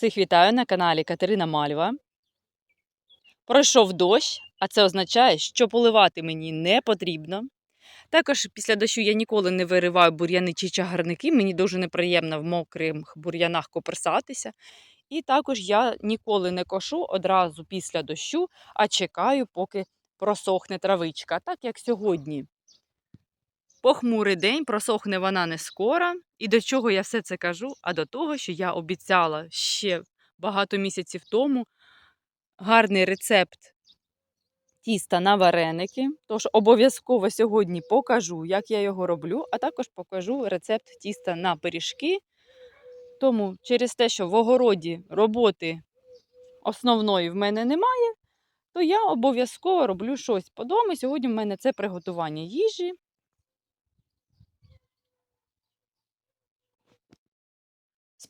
Всіх вітаю на каналі Катерина Мальва. Пройшов дощ, а це означає, що поливати мені не потрібно. Також після дощу я ніколи не вириваю бур'яни чи чагарники. Мені дуже неприємно в мокрих бур'янах коперсатися. І також я ніколи не кошу одразу після дощу, а чекаю, поки просохне травичка. Так як сьогодні похмурий день, просохне вона не скоро. І до чого я все це кажу? А до того, що я обіцяла ще багато місяців тому гарний рецепт тіста на вареники. Тож обов'язково сьогодні покажу, як я його роблю, а також покажу рецепт тіста на пиріжки. Тому через те, що в огороді роботи основної в мене немає, то я обов'язково роблю щось по дому. Сьогодні в мене це приготування їжі.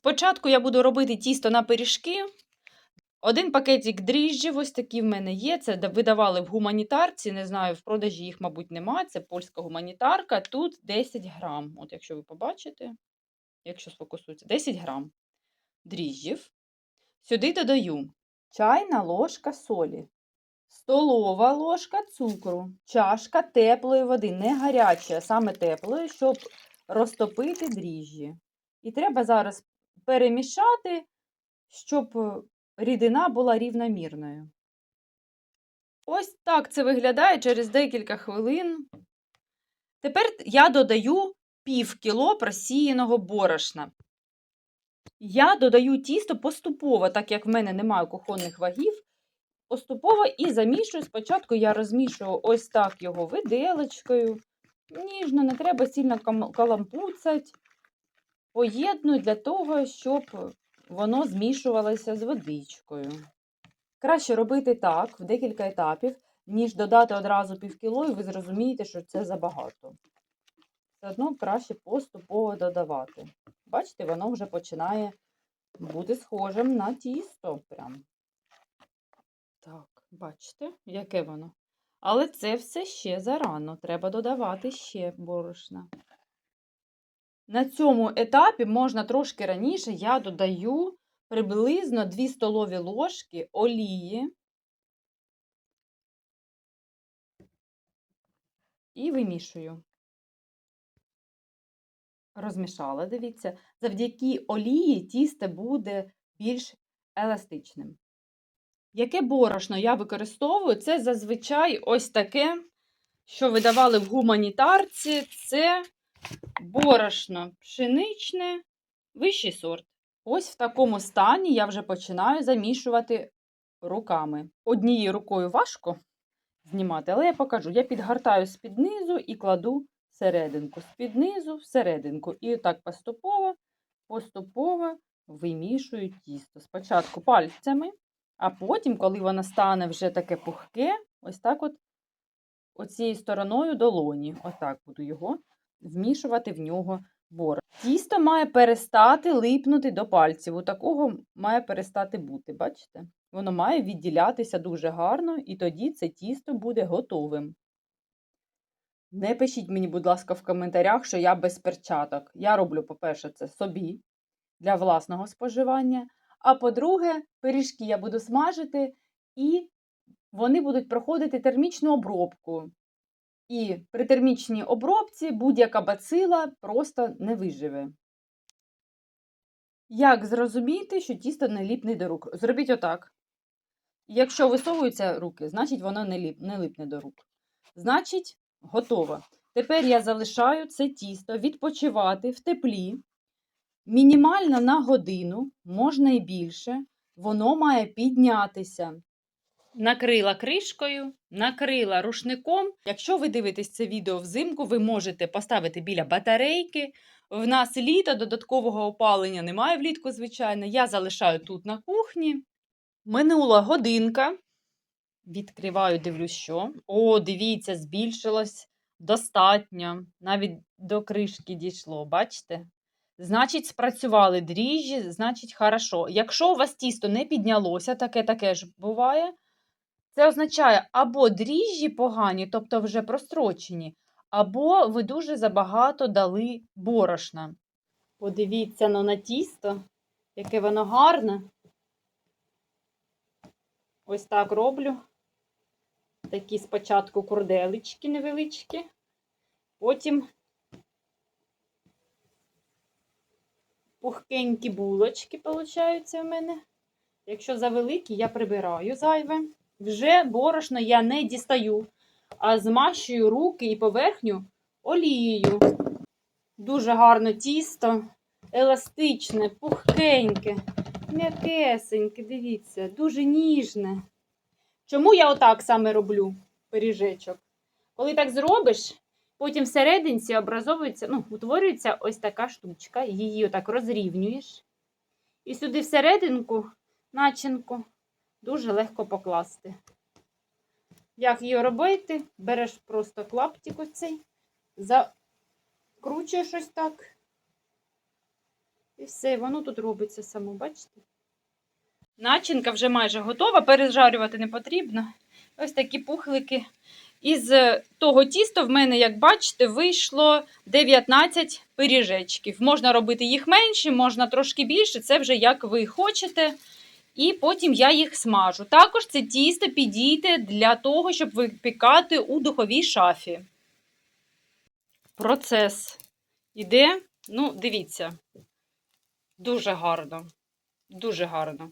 Спочатку я буду робити тісто на пиріжки. Один пакетик дріжджів, ось такі в мене є. Це видавали в гуманітарці. Не знаю, в продажі їх, мабуть, немає. Це польська гуманітарка. Тут 10 грам. От якщо ви побачите, якщо сфокусується, 10 грам дріжджів. Сюди додаю чайна ложка солі, столова ложка цукру, чашка теплої води, не гарячої, а саме теплої, щоб розтопити дріжджі. І треба зараз перемішати, щоб е, рідина була рівномірною. Ось так це виглядає через декілька хвилин. Тепер я додаю пів кіло просіяного борошна. Я додаю тісто поступово, так як в мене немає кухонних вагів. Поступово і замішую. Спочатку я розмішую ось так його виделочкою. Ніжно, не треба сильно калампуцать. Поєдную для того, щоб воно змішувалося з водичкою. Краще робити так, в декілька етапів, ніж додати одразу півкіло, і ви зрозумієте, що це забагато. Все одно краще поступово додавати. Бачите, воно вже починає бути схожим на тісто. Прям. Так, бачите, яке воно. Але це все ще зарано. Треба додавати ще борошна. На цьому етапі можна трошки раніше я додаю приблизно 2 столові ложки олії і вимішую. Розмішала, дивіться. Завдяки олії тісто буде більш еластичним. Яке борошно я використовую? Це зазвичай ось таке, що видавали в гуманітарці. Це борошно пшеничне, вищий сорт. Ось в такому стані я вже починаю замішувати руками. Однією рукою важко знімати, але я покажу. Я підгортаю з-під низу і кладу серединку. З-під низу в серединку. І так поступово, поступово вимішую тісто. Спочатку пальцями, а потім, коли воно стане вже таке пухке, ось так от оцією стороною долоні. Отак буду його вмішувати в нього борошно. Тісто має перестати липнути до пальців. У такого має перестати бути, бачите? Воно має відділятися дуже гарно, і тоді це тісто буде готовим. Не пишіть мені, будь ласка, в коментарях, що я без перчаток. Я роблю, по-перше, це собі для власного споживання. А по-друге, пиріжки я буду смажити, і вони будуть проходити термічну обробку. І при термічній обробці будь-яка бацила просто не виживе. Як зрозуміти, що тісто не ліпне до рук? Зробіть отак. Якщо висовуються руки, значить воно не, ліп, не липне до рук. Значить, готово. Тепер я залишаю це тісто відпочивати в теплі. Мінімально на годину, можна і більше. Воно має піднятися. Накрила кришкою, накрила рушником. Якщо ви дивитесь це відео взимку, ви можете поставити біля батарейки. В нас літо, додаткового опалення немає влітку, звичайно. Я залишаю тут на кухні. Минула годинка. Відкриваю, дивлюсь, що. О, дивіться, збільшилось достатньо. Навіть до кришки дійшло, бачите? Значить, спрацювали дріжджі, значить, хорошо. Якщо у вас тісто не піднялося, таке таке ж буває. Це означає або дріжджі погані, тобто вже прострочені, або ви дуже забагато дали борошна. Подивіться ну, на тісто, яке воно гарне. Ось так роблю. Такі спочатку курделички невеличкі, потім пухкенькі булочки получаються в мене. Якщо завеликі, я прибираю зайве. Вже борошно я не дістаю, а змащую руки і поверхню олією. Дуже гарно тісто, еластичне, пухкеньке, м'якесеньке, дивіться, дуже ніжне. Чому я отак саме роблю пиріжечок? Коли так зробиш, потім всерединці образовується, ну, утворюється ось така штучка, її отак розрівнюєш. І сюди всерединку начинку дуже легко покласти. Як її робити? Береш просто клаптик оцей, закручуєш ось так. І все, воно тут робиться само, бачите? Начинка вже майже готова, пережарювати не потрібно. Ось такі пухлики. Із того тіста в мене, як бачите, вийшло 19 пиріжечків. Можна робити їх менше, можна трошки більше, це вже як ви хочете. І потім я їх смажу. Також це тісто підійде для того, щоб випікати у духовій шафі. Процес іде, ну, дивіться, дуже гарно. Дуже гарно.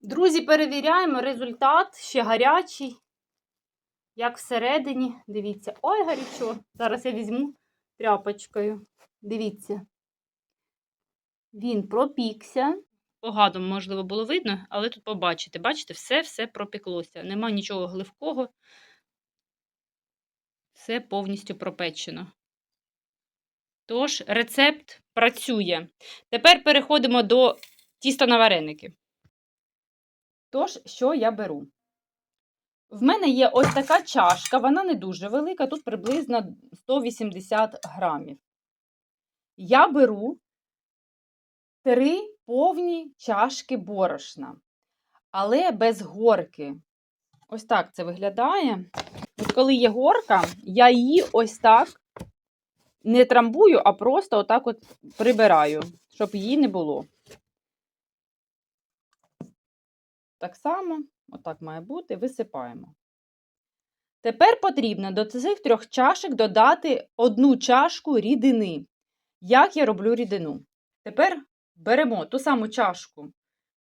Друзі, перевіряємо результат ще гарячий. Як всередині, дивіться, ой, гарячо. Зараз я візьму тряпочкою. Дивіться. Він пропікся. Погано, можливо, було видно, але тут побачите. Бачите, все-все пропеклося. Нема нічого гливкого. Все повністю пропечено. Тож, рецепт працює. Тепер переходимо до тіста на вареники. Тож, що я беру? В мене є ось така чашка, вона не дуже велика, тут приблизно 180 грамів. Я беру три повні чашки борошна, але без горки. Ось так це виглядає. От коли є горка, я її ось так не трамбую, а просто отак от прибираю, щоб її не було. Так само, отак має бути, висипаємо. Тепер потрібно до цих трьох чашок додати одну чашку рідини. Як я роблю рідину? Тепер беремо ту саму чашку,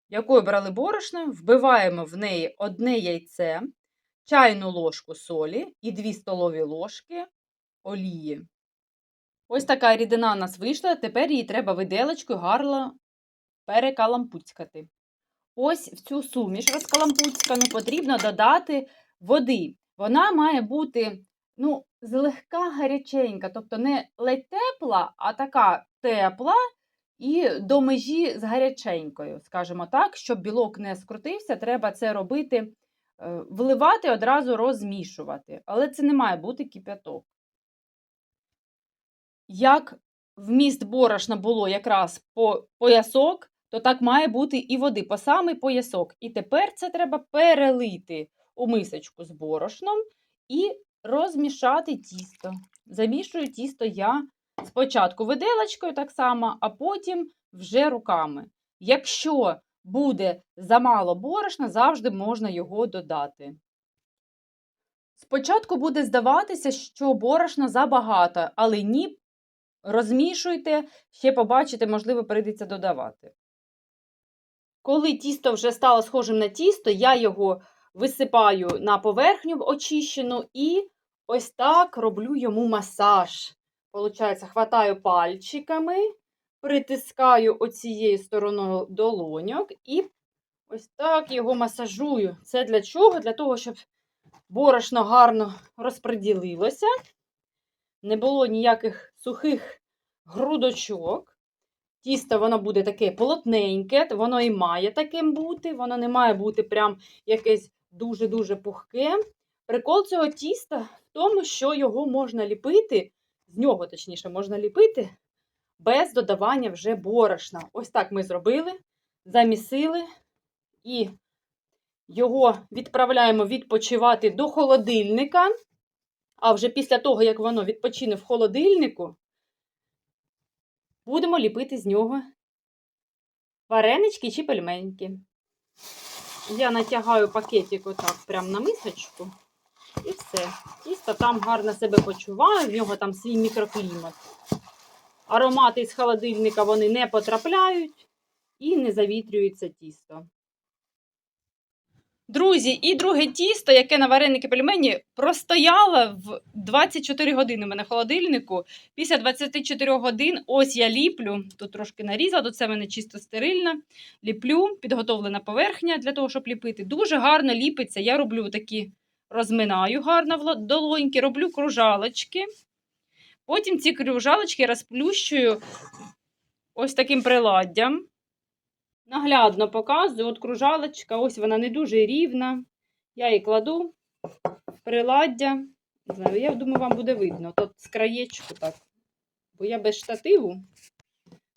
якою брали борошно, вбиваємо в неї одне яйце, чайну ложку солі і 2 столові ложки олії. Ось така рідина у нас вийшла, тепер її треба виделочкою гарно перекалампуцькати. Ось в цю суміш розкалампуцькану потрібно додати води. Вона має бути ну, злегка гаряченька, тобто не ледь тепла, а така тепла і до межі з гаряченькою, скажімо так, щоб білок не скрутився, треба це робити, е, вливати, одразу розмішувати. Але це не має бути кип'яток. Як вміст борошна було якраз по поясок, то так має бути і води по самий поясок. І тепер це треба перелити у мисочку з борошном і розмішати тісто. Замішую тісто я спочатку виделочкою так само, а потім вже руками. Якщо буде замало борошна, завжди можна його додати. Спочатку буде здаватися, що борошна забагато, але ні, розмішуйте, ще побачите, можливо, прийдеться додавати. Коли тісто вже стало схожим на тісто, я його висипаю на поверхню очищену і ось так роблю йому масаж. Получається, хватаю пальчиками, притискаю оцією стороною долоньок і ось так його масажую. Це для чого? Для того, щоб борошно гарно розподілилося, не було ніяких сухих грудочок. Тісто воно буде таке плотненьке, воно і має таким бути, воно не має бути прям якесь дуже-дуже пухке. Прикол цього тіста в тому, що його можна ліпити, з нього, точніше, можна ліпити без додавання вже борошна. Ось так ми зробили, замісили і його відправляємо відпочивати до холодильника. А вже після того, як воно відпочине в холодильнику, будемо ліпити з нього варенички чи пельменьки. Я натягаю пакетик отак прямо на мисочку. І все. Тісто там гарно себе почуває, в нього там свій мікроклімат. Аромати з холодильника вони не потрапляють і не завітрюється тісто. Друзі, і друге тісто, яке на вареники пельмені, простояло в 24 години у мене в холодильнику. Після 24 годин ось я ліплю. Тут трошки нарізала, тут це в мене чисто стерильно. Ліплю, підготовлена поверхня для того, щоб ліпити. Дуже гарно ліпиться. Я роблю такі, розминаю гарно долоньки, роблю кружалочки. Потім ці кружалочки розплющую ось таким приладдям. Наглядно показую, от кружалочка, ось вона не дуже рівна. Я її кладу приладдя. Я думаю, вам буде видно. Тут з краєчку так. Бо я без штативу.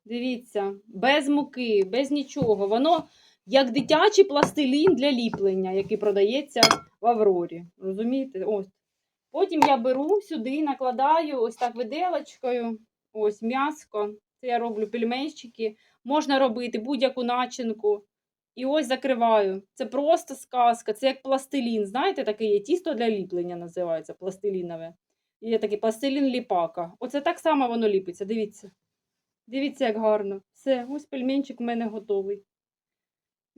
Дивіться, без муки, без нічого. Воно як дитячий пластилін для ліплення, який продається в Аврорі. Розумієте? Ось. Потім я беру сюди, накладаю ось так виделочкою. Ось м'яско. Це я роблю пельменчики. Можна робити будь-яку начинку. І ось закриваю. Це просто сказка, це як пластилін. Знаєте, таке є тісто для ліплення називається пластилінове. Є такий пластилін ліпака. Оце так само воно ліпиться. Дивіться. Дивіться, як гарно. Все, ось пельменчик у мене готовий.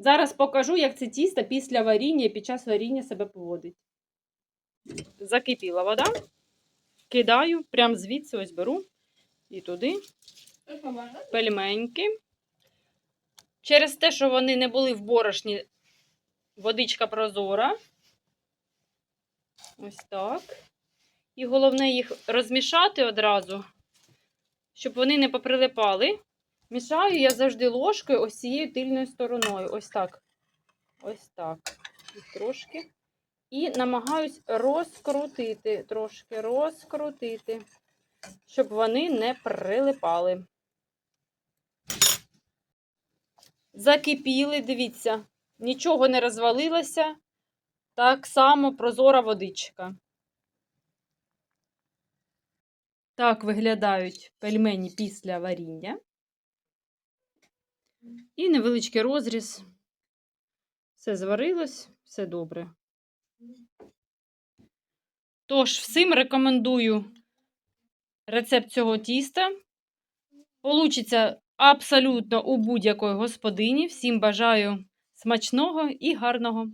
Зараз покажу, як це тісто після варіння і під час варіння себе поводить. Закипіла вода. Кидаю, прямо звідси ось беру і туди пельменьки. Через те, що вони не були в борошні, водичка прозора. Ось так. І головне їх розмішати одразу, щоб вони не поприлипали. Мішаю я завжди ложкою ось цією тильною стороною. Ось так. Ось так. Трошки. І намагаюсь розкрутити, трошки розкрутити, щоб вони не прилипали. Закипіли, дивіться, нічого не розвалилося. Так само прозора водичка. Так виглядають пельмені після варіння. І невеличкий розріз. Все зварилось, все добре. Тож, всім рекомендую рецепт цього тіста. Получиться абсолютно у будь-якої господині. Всім бажаю смачного і гарного.